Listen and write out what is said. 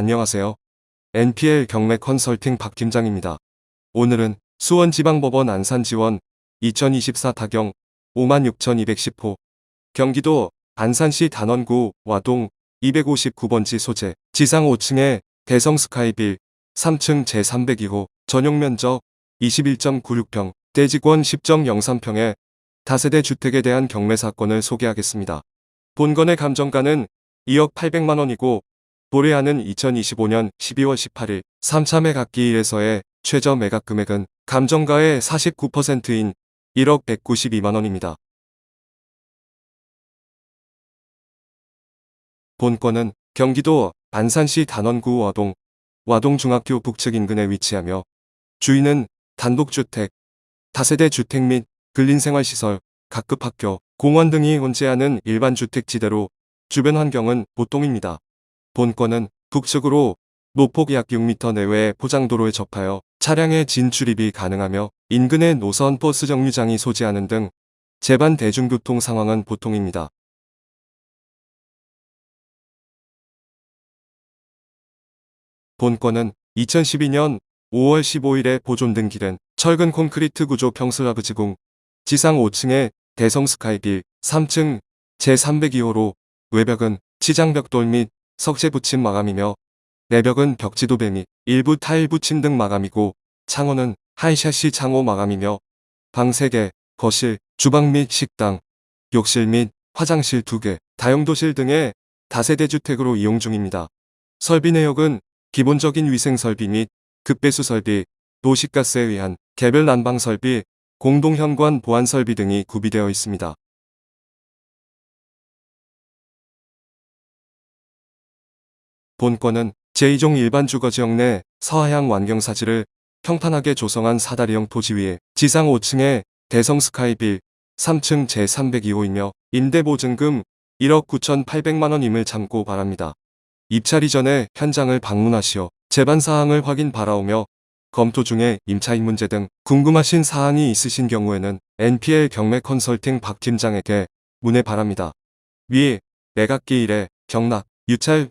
안녕하세요. NPL 경매 컨설팅 박 팀장입니다. 오늘은 수원지방법원 안산지원 2024 타경 56,210호 경기도 안산시 단원구 와동 259번지 소재 지상 5층에 대성 스카이빌 3층 제302호 전용 면적 21.96평 대지권 10.03평의 다세대 주택에 대한 경매 사건을 소개하겠습니다. 본건의 감정가는 2억 800만 원이고 도래하는 2025년 12월 18일 3차 매각기 1에서의 최저 매각 금액은 감정가의 49%인 1억 192만 원입니다. 본건은 경기도 안산시 단원구 와동, 와동중학교 북측 인근에 위치하며 주인은 단독주택, 다세대 주택 및 근린생활시설, 각급 학교, 공원 등이 혼재하는 일반 주택지대로 주변 환경은 보통입니다. 본건은 북측으로 노폭 약 6m 내외의 포장도로에 접하여 차량의 진출입이 가능하며 인근의 노선 버스 정류장이 소지하는 등 제반 대중교통 상황은 보통입니다. 본건은 2012년 5월 15일에 보존된 길은 철근 콘크리트 구조 평슬라브 지붕, 지상 5층에 대성 스카이빌, 3층 제302호로 외벽은 치장벽돌 및 석재 붙임 마감이며 내벽은 벽지도배 및 일부 타일 붙임 등 마감이고 창호는 하이샤시 창호 마감이며 방 3개, 거실, 주방 및 식당, 욕실 및 화장실 2개, 다용도실 등의 다세대 주택으로 이용 중입니다. 설비 내역은 기본적인 위생 설비 및 급배수 설비, 도시가스에 의한 개별 난방 설비, 공동 현관 보안 설비 등이 구비되어 있습니다. 본건은 제2종 일반 주거지역 내 서하향 완경사지를 평탄하게 조성한 사다리형 토지 위에 지상 5층에 대성 스카이빌 3층 제302호이며 임대보증금 1억 9,800만원임을 참고 바랍니다. 입찰 이전에 현장을 방문하시어 제반 사항을 확인 바라오며 검토 중에 임차인 문제 등 궁금하신 사항이 있으신 경우에는 NPL 경매 컨설팅 박 팀장에게 문의 바랍니다. 위 매각기 일에 경락, 유찰